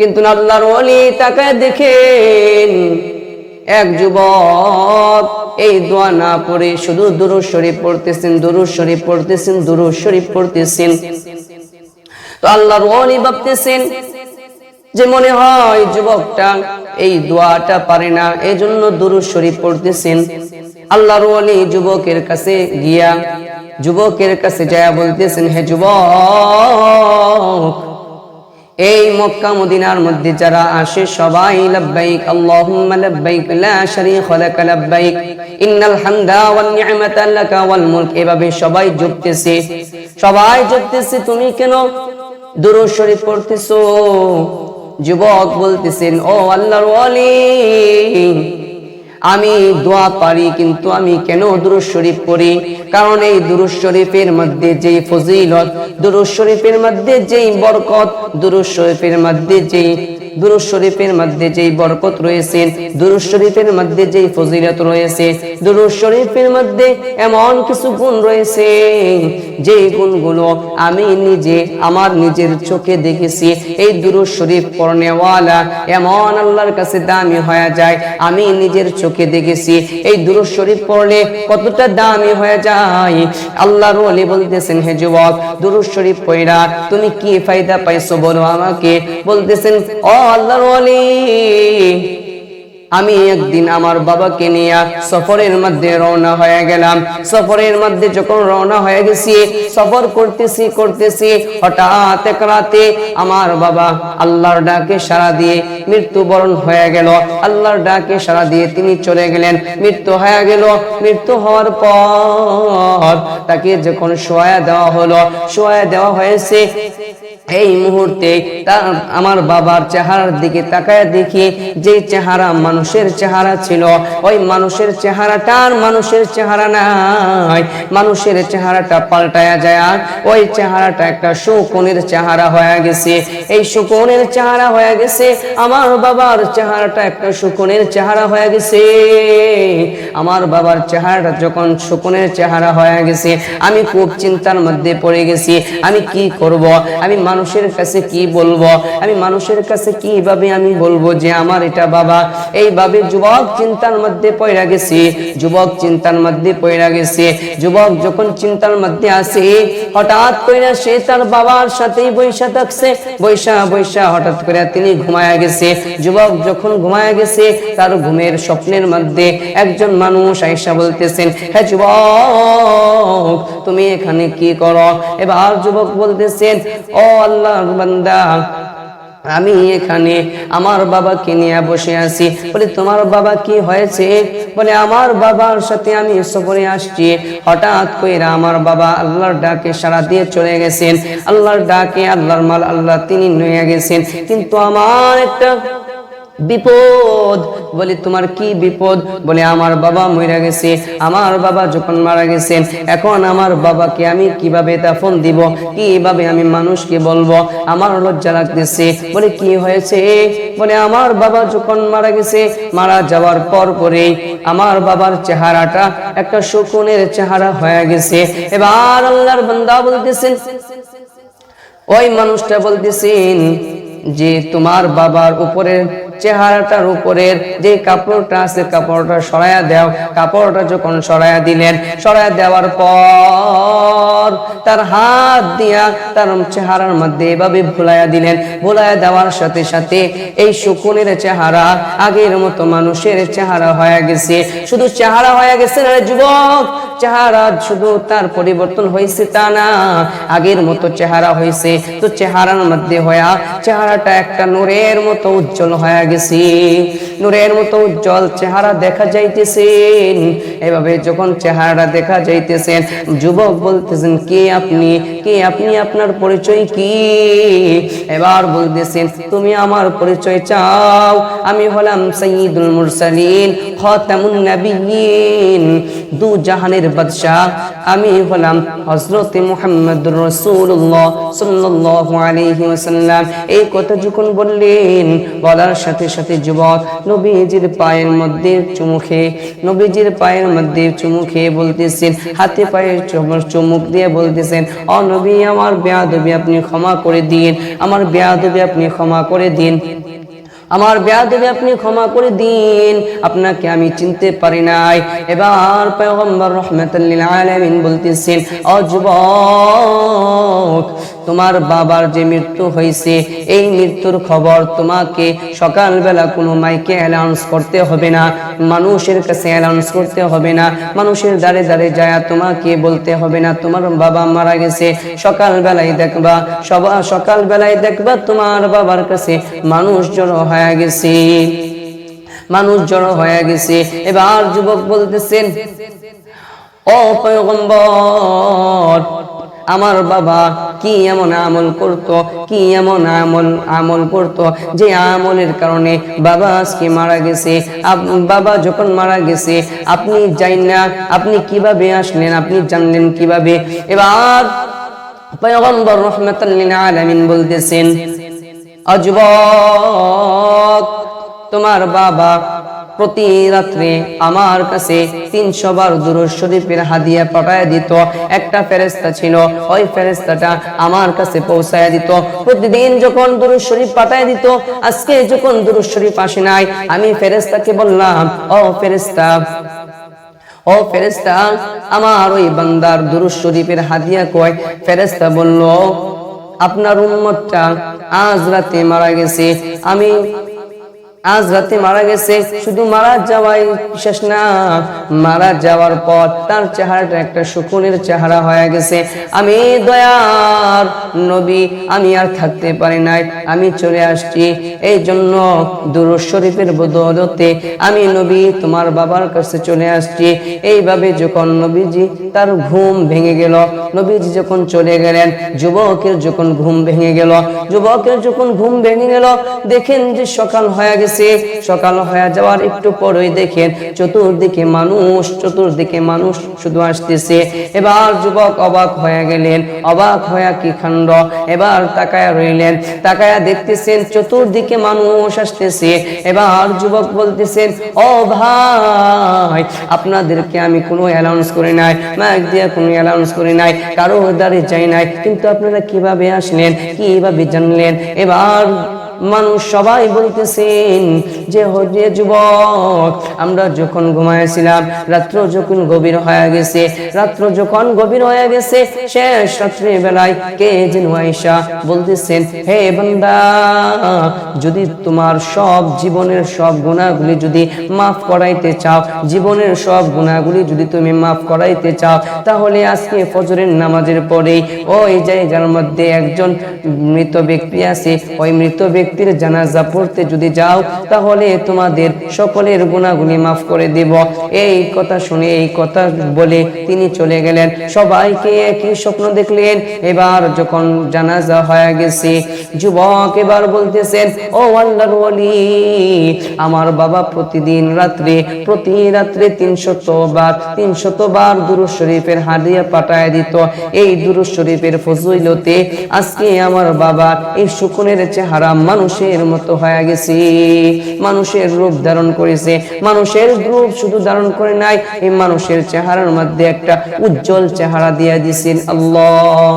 কিন্তু আল্লাহর ওলি তাকে দেখেন। এক যুবক এই দোয়া না পড়ে শুধু দুরুদ শরীফ পড়তেছেন, দুরুদ শরীফ পড়তেছেন, দুরুদ শরীফ পড়তেছেন। তো আল্লাহর ওলি ভাবতেছেন যে মনে হয় যুবকটা এই দোয়াটা পারে না এই জন্য দুরুদ শরীফ পড়তেছেন। আল্লাহর ওলি যুবকের কাছে গিয়া, যুবকের কাছে যায় বলতেছেন, হে যুবক এই মক্কা মদিনার মধ্যে যারা আসে, সবাই লব্বাইক, আল্লাহুম্মা লব্বাইক, লা শারীকা লাক লব্বাইক, ইন্নাল হামদা ওয়ান নি'মাতা লাকা ওয়াল মুলক এভাবে সবাই জপতেছে। সবাই জপতেছে, তুমি কেন দুরূদ শরীফ পড়তেছো? যুবক বলতেছেন, ও আল্লাহর ওয়ালি আমি দোয়া পারি, কিন্তু আমি কেন দুরুজ শরীফ পড়ি? কারণ এই দুরুজ শরীফের মধ্যে যেই ফজিলত দুরুজ শরীফের মধ্যে যেই বরকত দুরুজ শরীফের মধ্যে যেই দুরুদ শরীফের মধ্যে যেই বরকত রয়েছে, দুরুদ শরীফের মধ্যে যেই ফজিলত রয়েছে, দুরুদ শরীফের মধ্যে এমন কিছু গুণ রয়েছে, যেই গুণগুলো আমি নিজে, আমার নিজের চোখে দেখেছি। এই দুরুদ শরীফ পড়নেওয়ালা এমন আল্লাহর কাছে দামি হয়ে যায়, আমি নিজের চোখে দেখেছি। এই দুরুদ শরীফ পড়লে কতটা দামি হয়ে যায়? আল্লাহর ওলি বলতেছেন, হে যুবক, দুরুদ শরীফ পড়া তুমি কি ফায়দা পাইছো বলো আমাকে? বলতেছেন ও আল্লাহর ওলি আমি একদিন আমার বাবাকে নিয়ে সফরের মধ্যে রওনা হয়ে গেলাম। সফরের মধ্যে যখন রওনা হয়ে গেছি, সফর করতেছি করতেছি, হঠাৎ এক রাতে আমার বাবা আল্লাহর ডাকে সাড়া দিয়ে মৃত্যুবরণ হয়ে গেল। আল্লাহর ডাকে সাড়া দিয়ে তিনি চলে গেলেন। মৃত্যু হয়ে গেল। মৃত্যু হওয়ার পর তাকে যখন শোয়া দেওয়া হলো, শোয়া দেওয়া হয়েছে, এই মুহূর্তে তার, আমার বাবার চেহারার দিকে তাকায় দেখি যে চেহারা মানুষের চেহারা ছিল। ওই মানুষের চেহারাটা আর মানুষের চেহারা নাই। মানুষের চেহারাটা পাল্টায়া যায়। ওই চেহারাটা একটা শকুনের চেহারা হয়ে গেছে। এই শকুনের চেহারা হয়ে গেছে। আমার বাবার চেহারাটা একটা শকুনের চেহারা হয়ে গেছে। আমার বাবার চেহারাটা যখন শকুনের চেহারা হয়ে গেছে, আমি খুব চিন্তার মধ্যে পড়ে গেছি। আমি কি করব? আমি মানুষের কাছে কি বলব? আমি মানুষের কাছে কীভাবে আমি বলব যে আমার এটা বাবা এইভাবে যুবক চিন্তার মধ্যে পড়ে গেছি, যুবক চিন্তার মধ্যে পড়ে গেছে, যুবক যখন চিন্তার মধ্যে আসে হঠাৎ করে সে তার বাবার সাথেই বৈশা থাকছে বৈশা বৈশা হঠাৎ করে তিনি ঘুমায়া গেছে। যুবক যখন ঘুমায়া গেছে, তার ঘুমের স্বপ্নের মধ্যে একজন মানুষ আইসা বলতেছেন হ্যাঁ যুবক, তুমি এখানে কি করো? এবার যুবক বলতেছেন, ও আল্লাহ বান্দা আমি এখানে আমার বাবাকে নিয়ে বসে আছি। বলে, তোমার বাবা কি হয়েছে? বলে, আমার বাবার সাথে আমি সফরে আসছি। হঠাৎ কইরা আমার বাবা আল্লাহর ডাকে সারা দিয়ে চলে গেছেন। আল্লাহর ডাকে, আল্লাহর মাল আল্লাহ তিনি নিয়ে গেছেন। কিন্তু আমার একটা বিপদ। বলে, তোমার কি বিপদ? বলে, আমার বাবা মরে গেছে, আমার বাবা যখন মারা গেছেন এখন আমার বাবাকে আমি কীভাবে দাফন দিব? কীভাবে আমি মানুষকে বলব? আমার লজ্জা লাগতেছে। বলে, কি হয়েছে? বলে, আমার বাবা যখন মারা গেছে, মারা যাওয়ার পর পরে আমার বাবার চেহারাটা একটা শকুনের চেহারা হয়ে গেছে। এবার আল্লাহর বান্দা বলতেছেন, ওই মানুষটা বলতেছেন যে, তোমার বাবার উপরের চেহারাটার উপরের যে কাপড়টা আছে, কাপড়টা সরাইয়া দাও। কাপড়টা যখন সরাইয়া দিলেন, সরাইয়া দেওয়ার পর তার হাত দিয়া তার চেহারার মধ্যে এভাবে ভুলাইয়া দিলেন। ভুলাইয়া দেওয়ার সাথে সাথে এই শকুনের চেহারা আগের মতো মানুষের চেহারা হয়ে গেছে। শুধু চেহারা হয়ে গেছে না যুবক, চেহারা শুধু তার পরিবর্তন হয়েছে তা না, আগের মতো চেহারা হয়েছে। তো চেহারার মধ্যে হয়া চেহারাটা একটা নূরের মতো উজ্জ্বল হয়ে গেছে নূরের মতো উজ্জ্বল চেহারা দেখা যাইতেছেন এভাবে যখন চেহারাটা দেখা যাইতেছেন যুবক বলতেছেন, কে আপনি? কে আপনি? আপনার পরিচয় কি? এবার বলতেছেন, তুমি আমার পরিচয় চাও। আমি হলাম সঈদুল মুরসালিন, খাতামুন নবিয়িন দু জাহানের বাদশাহ। আমি হলাম হযরত মুহাম্মদুর রাসূলুল্লাহ সাল্লাল্লাহু আলাইহি ওয়াসাল্লাম। এই কথা যখন বললেন, বলার সাথে সাথে সাথে যুবক, নবীজির পায়ের মধ্যে চুমুখে নবীজির পায়ের মধ্যে চুমুখে বলতেছেন, হাতে পায়ে চুমুক চুমুক দিয়ে বলতেছেন অ নবী, আমার বেয়াদবি আপনি ক্ষমা করে দিন, আমার বেয়াদবি আপনি ক্ষমা করে দিন, আমার বেয়াদবি আপনি ক্ষমা করে দিন, আপনাকে আমি চিনতে পারি নাই। এবার পয়গম্বর রহমতুল্লিল আলামিন বলতেছেন অযুবক তোমার বাবার যে মৃত্যু হয়েছে, এই মৃত্যুর খবর তোমাকে সকালবেলা কোনো মাইকে অ্যানাউন্স করতে হবে না, মানুষের কাছে অ্যানাউন্স করতে হবে না, মানুষের দাঁড়ে দাঁড়ে যায় তোমাকে বলতে হবে না, তোমার বাবা মারা গেছে, সকালবেলায় দেখবা, সবা, সকালবেলায় দেখবা তোমার বাবার কাছে মানুষ জড়ো হয়ে গেছে। মানুষ জড়ো হয়ে গেছে। এবার যুবক বলতেছেন, ও পয়গম্বর, আমার বাবা কি এমন আমল করত, কি এমন আমল আমল করত? যে আমলের কারণে বাবা আজকে মারা গেছে বাবা যখন মারা গেছে, আপনি যাই না, আপনি কীভাবে আসলেন, আপনি জানলেন কীভাবে? এবার পয়গম্বর রহমতুল্লিল আলামিন বলতেছেন, অযুবক, তোমার বাবা প্রতি রাত্রে আমার কাছে তিনশো বার দুরুদ শরীফের হাদিয়া পাঠায় দিত। একটা ফেরেস্তা ছিল, ওই ফেরেস্তাটা আমার কাছে পৌঁছায় দিত। প্রতিদিন যখন দুরুদ শরীফ পাঠায় দিত, আজকে যখন দুরুদ শরীফ আসে নাই, আমি ফেরেস্তাকে বললাম, ও ফেরেস্তা ও ফেরেস্তা আমার ওই বান্দার দুরুদ শরীফের হাদিয়া কয়? ফেরেস্তা বলল, আপনার উম্মতটা আজ রাতে মারা গেছে। আমি আজ রাতে মারা গেছে, শুধু মারা যাওয়াই শেষ না। মারা যাওয়ার পর তার চেহারাটা একটা শকুনের চেহারা হয়ে গেছে। আমি দয়ার নবী, আমি আর থাকতে পারি নাই। আমি চলে আসছি। এই জন্য দুরুদ শরীফের বদৌলতে আমি নবী তোমার বাবার কাছে চলে আসছি। এইভাবে যখন নবীজি তার ঘুম ভেঙে গেল, নবীজি যখন চলে গেলেন, যুবকের যখন ঘুম ভেঙে গেল, যুবকের যখন ঘুম ভেঙে গেল, দেখেন যে সকাল হয়ে গেছে। সকাল হয়ে যাওয়ার একটু পরেই দেখেন চতুর্দিকে মানুষ চতুর্দিকে মানুষ শুধু আসতেছে। এবার যুবক অবাক হয়ে গেলেন, অবাক হয়ে কি খণ্ড? এবার তাকায়া রইলেন, তাকায়া দেখতেছেন চতুর্দিকে মানুষ আসতেছে। এবার যুবক বলতেছেন, ও ভাই, আপনাদেরকে আমি কোনো অ্যানাউন্স করি নাই মাইক দিয়ে কোনো অ্যানাউন্স করি নাই, কারও দ্বারে যাই নাই, কিন্তু আপনারা কীভাবে আসলেন, কীভাবে জানলেন? এবার মানুষ সবাই বলতেছেন, যে হজে যুবক, আমরা যখন ঘুমাইছিলাম রাত্র যখন গভীর হয়ে গেছে, রাত্র যখন গভীর হয়ে গেছে, শেষ রাত্রি বেলায় কে যেন আয়সা বলতেছেন, হে বান্দা, যদি তোমার সব জীবনের সব গুণাগুলি যদি মাফ করাইতে চাও, জীবনের সব গুণাগুলি যদি তুমি মাফ করাইতে চাও, তাহলে আজকে ফজরের নামাজের পরেই ওই জায়গার মধ্যে একজন মৃত ব্যক্তি আছে, ওই মৃত ব্যক্তির জানাজা পড়তে যদি যাও, তাহলে তোমাদের সকলের গুণাগুলি মাফ করে দেব। এই কথা শুনে, এই কথা বলে তিনি চলে গেলেন। সবাইকে একই স্বপ্ন দেখলেন। এবার যখন জানাজা হয়ে গেছে, যুবক এবার বলতেছেন, ও আল্লাহর ওয়ালি আমার বাবা প্রতিদিন রাত্রে, প্রতি রাত্রে তিনশত বার তিনশত বার দুরুদ শরীফের হাদিয়া পাঠায় দিত। এই দুরুদ শরীফের ফজিলতে আজকে আমার বাবা এই শুকুনের চেহারা মানুষের মতো হয়ে গেছে। মানুষের রূপ ধারণ করেছে। মানুষের রূপ শুধু ধারণ করে নাই, এই মানুষের চেহারার মধ্যে একটা উজ্জ্বল চেহারা দিয়ে দিছেন আল্লাহ।